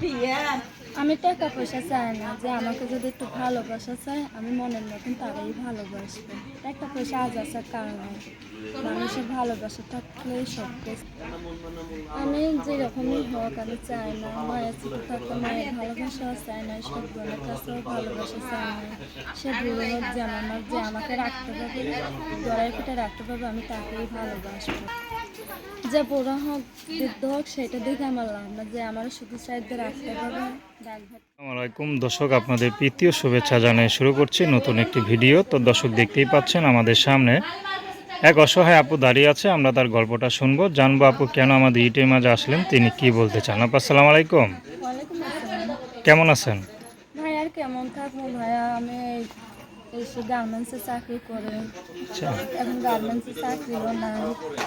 别 আমি টাকা পয়সা চাই না, যে আমাকে যদি একটু ভালোবাসা চাই আমি মনের মতন তারাই ভালোবাসবো। টাকা পয়সা আজ আসার কারণে মানুষের ভালোবাসা থাকলে সব আমি যেরকমই হোক, আমি চাই না মায়ের ছোটো থাকতে মায়ের ভালোবাসাও চাই না, সব বোনের কাছেও ভালোবাসা চাই না। সে দূরে হোক আমার যে আমাকে রাখতে পারবে গড়াই পিঠে রাখতে পারবে, আমি তাকেই ভালোবাসবো। যে বড় হোক, বৃদ্ধ হোক, সেটা দেখে আমার লাভ না, যে আমার শুধু সাইডে রাখতে পারবে। আলাইকুম দর্শক আপনাদের প্রীতীয় শুভেচ্ছা জানিয়ে শুরু করছি নতুন একটি ভিডিও। তো দর্শক দেখতেই পাচ্ছেন আমাদের সামনে এক অসহায় আপু দাঁড়িয়ে আছে। আমরা তার গল্পটা শুনব। জানব আপু কেন আমাদের ইটের মাঝে আসলেন? তিনি কি বলতে চান? আপা সালাম আলাইকুম কেমন আছেন? ভাই আর কেমন থাকব ভাইয়া? আমি এসে গার্মেন্টসে চাকরি করে। আচ্ছা। এখন গার্মেন্টসে চাকরিও নাই।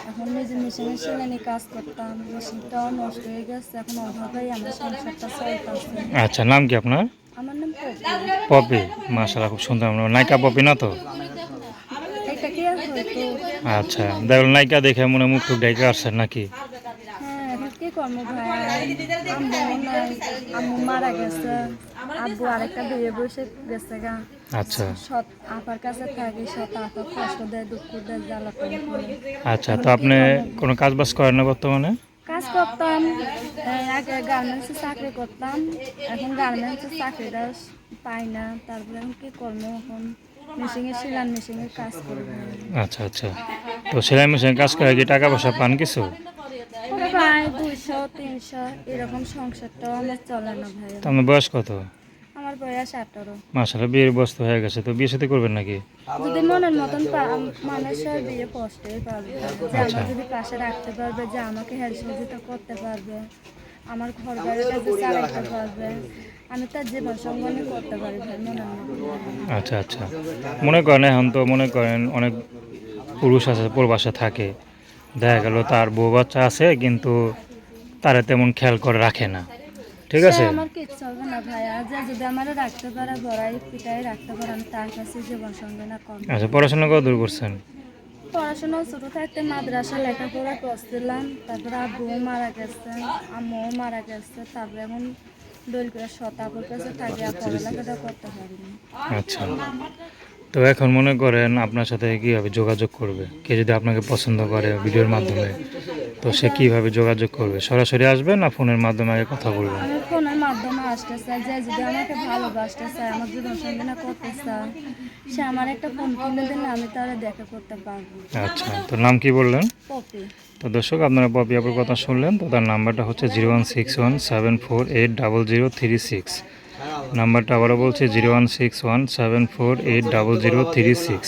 এখন নিজে মেশিনে সেলানি কাজ করতাম। মেশিনটাও নষ্ট হয়ে গেছে। এখন অভাবেই আমার সংসারটা চলতেছে। আচ্ছা নাম কি আপনার? আমার নাম পপি। মাশাআল্লাহ খুব সুন্দর। নায়িকা পপি না তো? আচ্ছা দেখো নায়িকা দেখে মনে মুখ টুক ডাইকা আসছেন নাকি? আম্মু মারা গেছে আব্বু আরেকটা বিয়ে বসে গেছে গা। আচ্ছা। সৎ আপার কাছে থাকি সৎ আপা কষ্ট দেয় দুঃখ দেয় জ্বালাতন করে। আচ্ছা তো আপনি কোনো কাজ বাজ করেন না বর্তমানে? কাজ করতাম আগে গার্মেন্টসে চাকরি করতাম এখন গার্মেন্টসে চাকরিটা পাই না তারপরে এখন কি করব এখন? মেশিনে সেলান মেশিনের কাজ করব আচ্ছা আচ্ছা। তো সেলাই মেশিনে কাজ করে কি টাকা পয়সা পান কিছু? তিনশো এরকম সংসারটাও আমার চলে না ভাই। আপনার বয়স কত? আমার বয়স আঠারো। মাসালা বিয়ের বস্তু হয়ে গেছে তো বিয়ে সাথে করবেন নাকি? যদি মনের মতন মানুষের বিয়ে কষ্টই পারবে যে। আমার যদি পাশে রাখতে পারবে যে আমাকে হেল্প সহযোগিতা করতে পারবে আমার ঘর বাড়িটা যে চালাইতে পারবে আমি তার জীবন সঙ্গনে করতে পারি আচ্ছা আচ্ছা। মনে করেন এখন তো মনে করেন অনেক পুরুষ আছে প্রবাসে থাকে। দেখা গেল তার বউ বাচ্চা আছে কিন্তু তারা তেমন খেয়াল করে রাখে না। ঠিক আছে? আমার কিচ্ছু হবে না ভাই। আর যে যদি আমার রাখতে পারে বড়াই পিটাই রাখতে পারে আমি তার কাছে জীবন সঙ্গে না কম। আচ্ছা পড়াশোনা কত দূর করছেন? পড়াশোনা ছোটো থাকতে মাদ্রাসা লেখাপড়া করছিলাম তারপরে আব্বুও মারা গেছে আম্মুও মারা গেছে তারপরে এখন দোল করে শতাবুর কাছে থাকি আর পড়ালেখাটা করতে পারিনি। আচ্ছা। তো এখন মনে করেন আপনার সাথে কীভাবে যোগাযোগ করবে? কে যদি আপনাকে পছন্দ করে ভিডিওর মাধ্যমে তো সে কীভাবে যোগাযোগ করবে? সরাসরি আসবে না ফোনের মাধ্যমে আগে কথা বলবেন আমি ফোনের মাধ্যমে আসতে চাই। যে যদি আমাকে ভালোবাসতে চায় আমার জীবন সঙ্গে না করতে চায় সে আমার একটা ফোন কিনে দিলে আমি তাহলে দেখা করতে পারব। আচ্ছা তো নাম কি বললেন? পপি। তো দর্শক আপনারা পপি আপুর কথা শুনলেন তো তার নাম্বারটা হচ্ছে zero one six one seven four eight double zero three six. নাম্বারটা আবারও বলছি zero one six one seven four eight double zero three six.